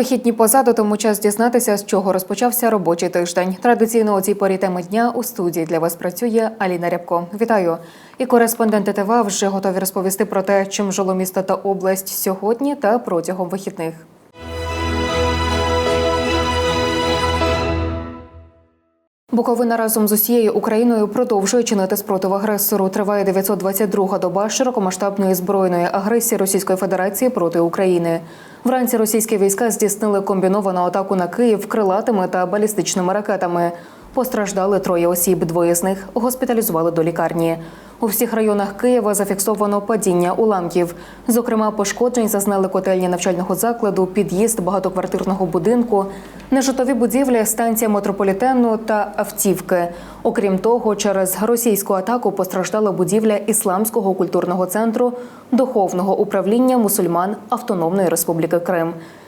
Вихідні позаду, тому час дізнатися, з чого розпочався робочий тиждень. Традиційно у цій порі теми дня у студії для вас працює Аліна Рябко. Вітаю! І кореспонденти ТВ вже готові розповісти про те, чим жило місто та область сьогодні та протягом вихідних. Буковина разом з усією Україною продовжує чинити спротив агресору. Триває 922-га доба широкомасштабної збройної агресії Російської Федерації проти України. Вранці російські війська здійснили комбіновану атаку на Київ крилатими та балістичними ракетами. Постраждали троє осіб. Двоє з них госпіталізували до лікарні. У всіх районах Києва зафіксовано падіння уламків. Зокрема, пошкоджень зазнали котельні навчального закладу, під'їзд багатоквартирного будинку, нежитлові будівлі, станція метрополітену та автівки. Окрім того, через російську атаку постраждала будівля Ісламського культурного центру духовного управління мусульман Автономної Республіки Крим.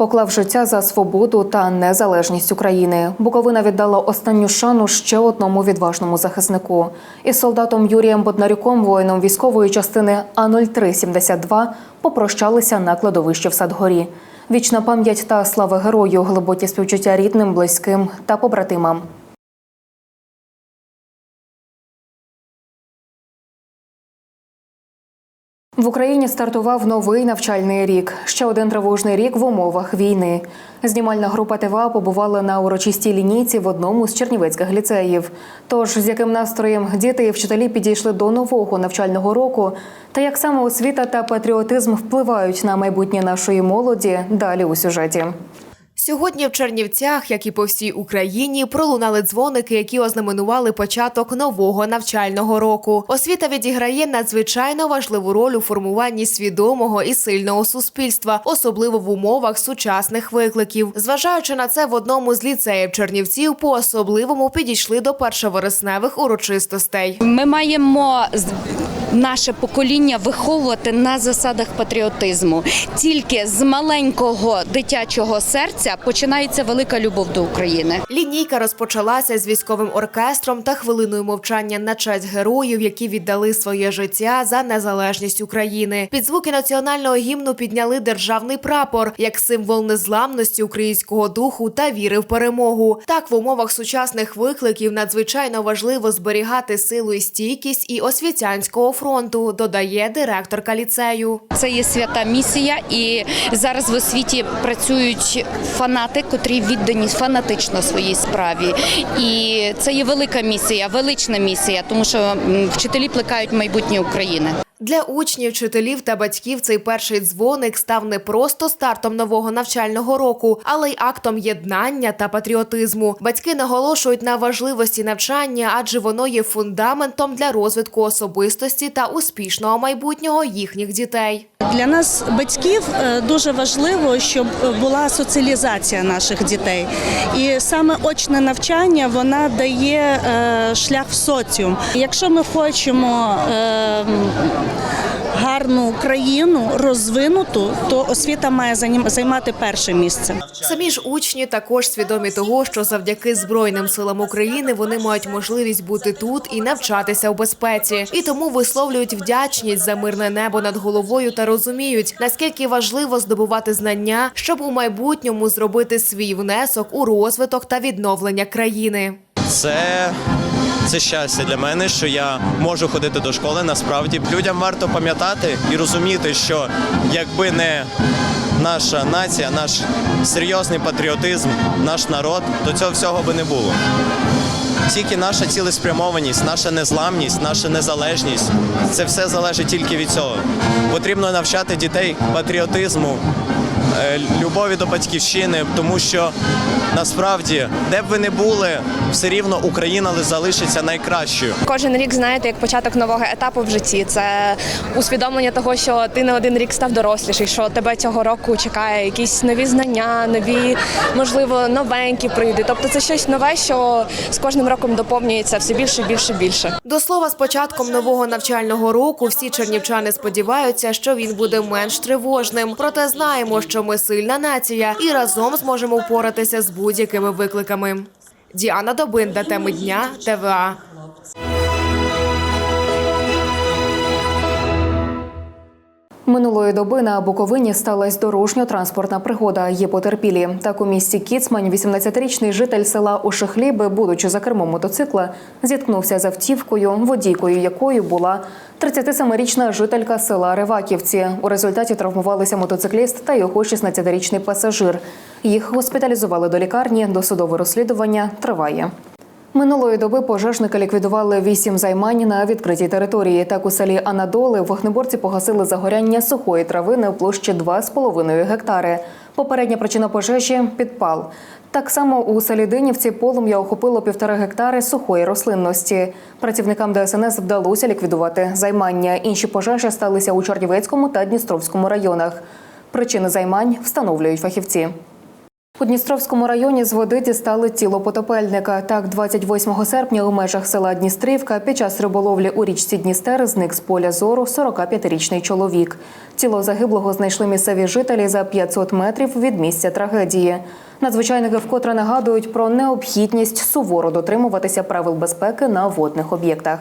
Поклав життя за свободу та незалежність України. Буковина віддала останню шану ще одному відважному захиснику. Із солдатом Юрієм Боднарюком, воїном військової частини А 0372 попрощалися на кладовищі в Садгорі. Вічна пам'ять та слава герою, глибокі співчуття рідним, близьким та побратимам. В Україні стартував новий навчальний рік. Ще один тривожний рік в умовах війни. Знімальна група ТВА побувала на урочистій лінійці в одному з чернівецьких ліцеїв. Тож з яким настроєм діти і вчителі підійшли до нового навчального року, та як саме освіта та патріотизм впливають на майбутнє нашої молоді, далі у сюжеті. Сьогодні в Чернівцях, як і по всій Україні, пролунали дзвоники, які ознаменували початок нового навчального року. Освіта відіграє надзвичайно важливу роль у формуванні свідомого і сильного суспільства, особливо в умовах сучасних викликів. Зважаючи на це, в одному з ліцеїв Чернівців по особливому підійшли до першовересневих урочистостей. Ми маємо наше покоління виховувати на засадах патріотизму. Тільки з маленького дитячого серця починається велика любов до України. Лінійка розпочалася з військовим оркестром та хвилиною мовчання на честь героїв, які віддали своє життя за незалежність України. Під звуки національного гімну підняли державний прапор як символ незламності українського духу та віри в перемогу. Так в умовах сучасних викликів надзвичайно важливо зберігати силу і стійкість і освітянського фронту, додає директорка ліцею. Це є свята місія, і зараз в освіті працюють фанати, котрі віддані фанатично своїй справі. І це є велика місія, велична місія, тому що вчителі плекають майбутнє України. Для учнів, вчителів та батьків цей перший дзвоник став не просто стартом нового навчального року, але й актом єднання та патріотизму. Батьки наголошують на важливості навчання, адже воно є фундаментом для розвитку особистості та успішного майбутнього їхніх дітей. Для нас, батьків, е, дуже важливо, щоб була соціалізація наших дітей. І саме очне навчання вона дає е, шлях в соціум. Якщо ми хочемо е, гарну країну розвинуту, то освіта має займати перше місце. Самі ж учні також свідомі того, що завдяки Збройним силам України вони мають можливість бути тут і навчатися у безпеці, і тому висловлюють вдячність за мирне небо над головою та розуміють, наскільки важливо здобувати знання, щоб у майбутньому зробити свій внесок у розвиток та відновлення країни. Це, це щастя для мене, що я можу ходити до школи. Насправді людям варто пам'ятати і розуміти, що якби не наша нація, наш серйозний патріотизм, наш народ, то цього всього би не було. Тільки наша цілеспрямованість, наша незламність, наша незалежність це все залежить тільки від цього. Потрібно навчати дітей патріотизму, любові до батьківщини, тому що насправді, де б ви не були, все рівно Україна залишиться найкращою. Кожен рік знаєте, як початок нового етапу в житті. Це усвідомлення того, що ти на один рік став доросліший, що тебе цього року чекає якісь нові знання, нові, можливо, новенькі прийде. Тобто це щось нове, що з кожним роком доповнюється все більше, більше, більше. До слова, з початком нового навчального року всі чернівчани сподіваються, що він буде менш тривожним. Проте знаємо, що ми сильна нація і разом зможемо впоратися з будь-якими викликами. Діана Добинда, теми дня, ТВА. Минулої доби на Буковині сталася дорожньо-транспортна пригода. Є потерпілі. Так у місті Кіцмань 18-річний житель села Ошихліби, будучи за кермом мотоцикла, зіткнувся з автівкою, водійкою якою була 37-річна жителька села Риваківці. У результаті травмувалися мотоцикліст та його 16-річний пасажир. Їх госпіталізували до лікарні. Досудове розслідування триває. Минулої доби пожежники ліквідували вісім займань на відкритій території. Так у селі Анадоли вогнеборці погасили загоряння сухої травини в площі 2,5 гектари. Попередня причина пожежі підпал. Так само у селі Динівці полум'я охопило півтора гектари сухої рослинності. Працівникам ДСНС вдалося ліквідувати займання. Інші пожежі сталися у Чорнівецькому та Дністровському районах. Причини займань встановлюють фахівці. У Дністровському районі з води дістали тіло потопельника. Так, 28 серпня у межах села Дністрівка під час риболовлі у річці Дністер зник з поля зору 45-річний чоловік. Тіло загиблого знайшли місцеві жителі за 500 метрів від місця трагедії. Надзвичайники вкотре нагадують про необхідність суворо дотримуватися правил безпеки на водних об'єктах.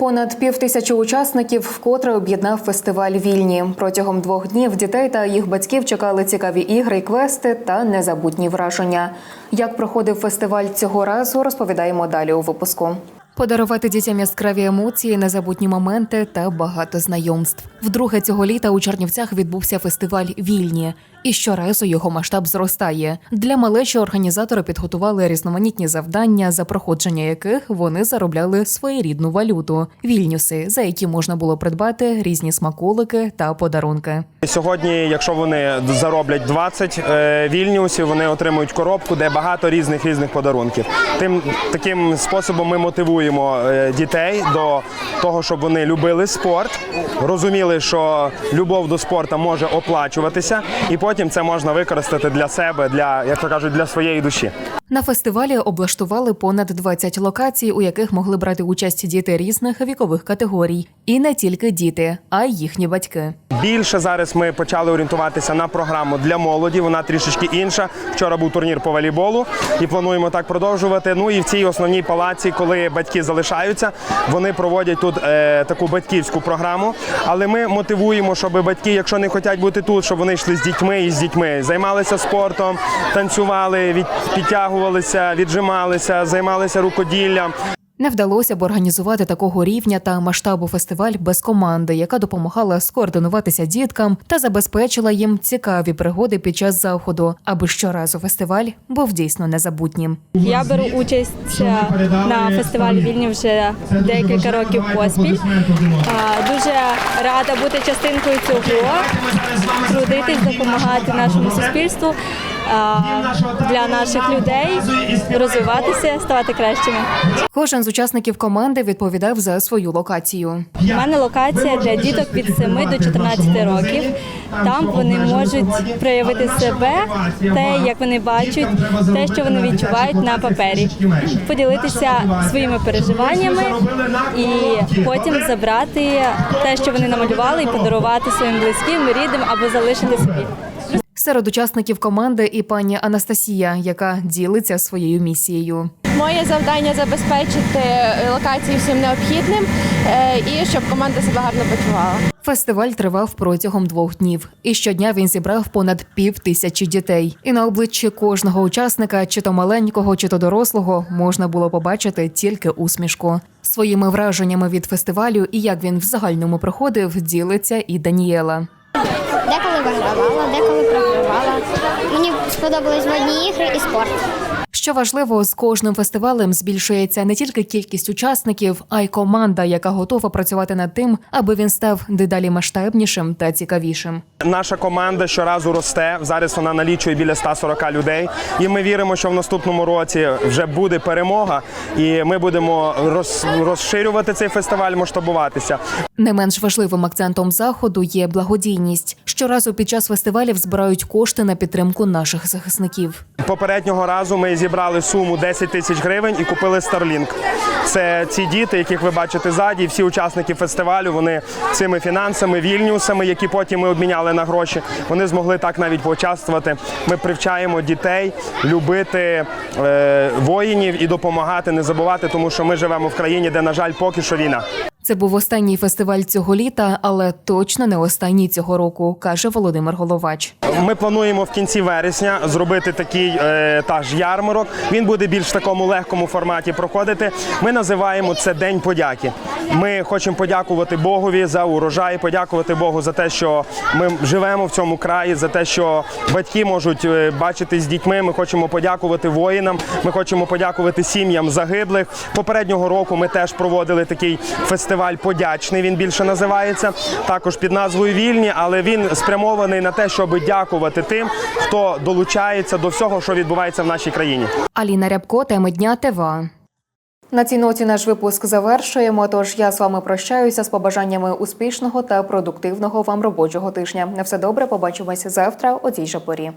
Понад пів тисячі учасників вкотре об'єднав фестиваль Вільні. Протягом двох днів дітей та їх батьків чекали цікаві ігри, квести та незабутні враження. Як проходив фестиваль цього разу, розповідаємо далі у випуску. Подарувати дітям яскраві емоції, незабутні моменти та багато знайомств. Вдруге цього літа у Чернівцях відбувся фестиваль Вільні, і щоразу його масштаб зростає. Для малечі організатори підготували різноманітні завдання, за проходження яких вони заробляли своєрідну валюту вільнюси, за які можна було придбати різні смаколики та подарунки. Сьогодні, якщо вони зароблять 20 е, вільнюсів, вони отримують коробку, де багато різних різних подарунків. Тим таким способом ми мотивуємо е, дітей до того, щоб вони любили спорт, розуміли, що любов до спорту може оплачуватися, і потім це можна використати для себе, для як то кажуть, для своєї душі. На фестивалі облаштували понад 20 локацій, у яких могли брати участь діти різних вікових категорій, і не тільки діти, а й їхні батьки. Більше зараз ми почали орієнтуватися на програму для молоді. Вона трішечки інша. Вчора був турнір по волейболу і плануємо так продовжувати. Ну і в цій основній палаці, коли батьки залишаються, вони проводять тут е, таку батьківську програму. Але ми мотивуємо, щоб батьки, якщо не хочуть бути тут, щоб вони йшли з дітьми і з дітьми, займалися спортом, танцювали, від, підтягувалися, віджималися, займалися рукоділлям. Не вдалося б організувати такого рівня та масштабу фестиваль без команди, яка допомагала скоординуватися діткам та забезпечила їм цікаві пригоди під час заходу, аби щоразу фестиваль був дійсно незабутнім. Я беру участь е, на фестивалі Вільні вже декілька років поспіль. Дуже рада бути частинкою цього, трудитись, допомагати нашому суспільству для наших людей розвиватися, ставати кращими. Кожен з учасників команди відповідав за свою локацію. У мене локація для діток від 7 до 14 років. Там вони можуть проявити себе, те, як вони бачать, те, що вони відчувають на папері, поділитися своїми переживаннями і потім забрати те, що вони намалювали, і подарувати своїм близьким, рідним або залишити собі. Серед учасників команди і пані Анастасія, яка ділиться своєю місією. Моє завдання забезпечити локації всім необхідним е, і щоб команда себе гарно почувала. Фестиваль тривав протягом двох днів, і щодня він зібрав понад пів тисячі дітей. І на обличчі кожного учасника, чи то маленького, чи то дорослого, можна було побачити тільки усмішку. Своїми враженнями від фестивалю і як він в загальному проходив, ділиться і Даніела. Деколи вигравала, деколи програвала. Мені сподобались водні ігри і спорт. Що важливо, з кожним фестивалем збільшується не тільки кількість учасників, а й команда, яка готова працювати над тим, аби він став дедалі масштабнішим та цікавішим. Наша команда щоразу росте. Зараз вона налічує біля 140 людей. І ми віримо, що в наступному році вже буде перемога, і ми будемо роз- розширювати цей фестиваль, масштабуватися. Не менш важливим акцентом заходу є благодійність. Щоразу під час фестивалів збирають кошти на підтримку наших захисників. Попереднього разу ми зібрали суму 10 тисяч гривень і купили Starlink. Це ці діти, яких ви бачите ззаді, всі учасники фестивалю. Вони цими фінансами, вільнюсами, які потім ми обміняли на гроші. Вони змогли так навіть поучаствувати. Ми привчаємо дітей любити е, воїнів і допомагати, не забувати, тому що ми живемо в країні, де, на жаль, поки що війна. Це був останній фестиваль цього літа, але точно не останній цього року, каже Володимир Головач. Ми плануємо в кінці вересня зробити такий е, та ж ярмарок. Він буде більш в такому легкому форматі проходити. Ми називаємо це День подяки. Ми хочемо подякувати Богові за урожай, подякувати Богу за те, що ми живемо в цьому краї, за те, що батьки можуть е, бачити з дітьми. Ми хочемо подякувати воїнам. Ми хочемо подякувати сім'ям загиблих. Попереднього року ми теж проводили такий фестиваль подячний. Він більше називається також під назвою Вільні, але він спрямований на те, щоб дякувати тим, хто долучається до всього, що відбувається в нашій країні. Аліна Рябко, теми дня ТВА. На цій ноті наш випуск завершуємо. Тож я з вами прощаюся з побажаннями успішного та продуктивного вам робочого тижня. На все добре, побачимося завтра о цій же порі.